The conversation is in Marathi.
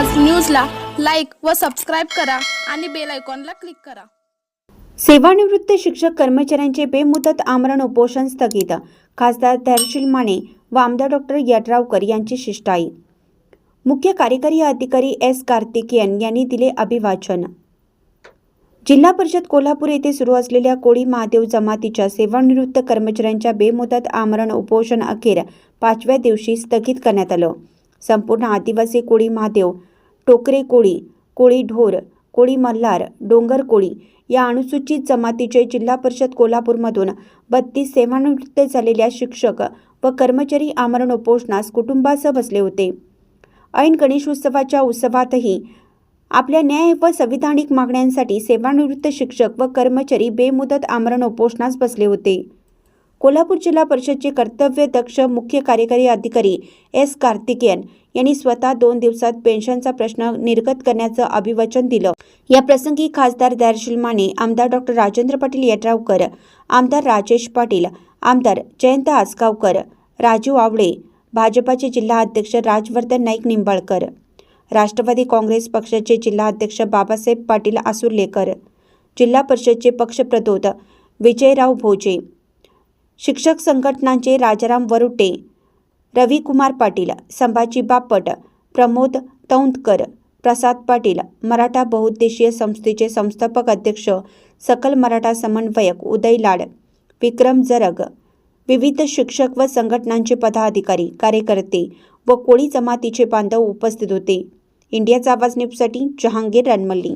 व सबस्क्राईब करा आणि बेल आयकॉनला क्लिक करा. सेवानिवृत्त शिक्षक कर्मचाऱ्यांचे बेमुदत आमरण उपोषण स्थगित. खासदार धैर्यशील माने व आमदार डॉक्टर यड्रावकर यांची शिष्टाई. मुख्य कार्यकारी अधिकारी एस कार्तिकेयन यांनी दिले अभिवाचन. जिल्हा परिषद कोल्हापूर येथे सुरू असलेल्या कोळी महादेव जमातीच्या सेवानिवृत्त कर्मचाऱ्यांच्या बेमुदत आमरण उपोषण अखेर पाचव्या दिवशी स्थगित करण्यात आलं. संपूर्ण आदिवासी कोळी महादेव टोकरे कोळी कोळी ढोर कोळी मल्हार डोंगर कोळी या अनुसूचित जमातीचे जिल्हा परिषद कोल्हापूरमधून बत्तीस सेवानिवृत्त झालेल्या शिक्षक व कर्मचारी आमरण उपोषणास कुटुंबासह बसले होते. ऐन गणेश उत्सवाच्या उत्सवातही आपल्या न्याय व संविधानिक मागण्यांसाठी सेवानिवृत्त शिक्षक व कर्मचारी बेमुदत आमरण उपोषणास बसले होते. कोल्हापूर जिल्हा परिषदचे कर्तव्यदक्ष मुख्य कार्यकारी अधिकारी एस कार्तिकेयन यांनी स्वतः दोन दिवसात पेन्शनचा प्रश्न निर्गत करण्याचं अभिवचन दिलं. या प्रसंगी खासदार दर्शील माने आमदार डॉक्टर राजेंद्र पाटील यड्रावकर आमदार राजेश पाटील आमदार जयंत आसगावकर राजू आवळे भाजपाचे जिल्हा अध्यक्ष राजवर्धन नाईक निंबाळकर राष्ट्रवादी काँग्रेस पक्षाचे जिल्हा अध्यक्ष बाबासाहेब पाटील आसुर्लेकर जिल्हा परिषदचे पक्षप्रतोद विजयराव भोजे शिक्षक संघटनांचे राजाराम वरुटे रविकुमार पाटील संभाजी बापट प्रमोद तौंदकर प्रसाद पाटील मराठा बहुउद्देशीय संस्थेचे संस्थापक अध्यक्ष सकल मराठा समन्वयक उदय लाड विक्रम जरग विविध शिक्षक व संघटनांचे पदाधिकारी कार्यकर्ते व कोळी जमातीचे बांधव उपस्थित होते. इंडियाचा आवाज न्यूजसाठी जहांगीर रणमल्ली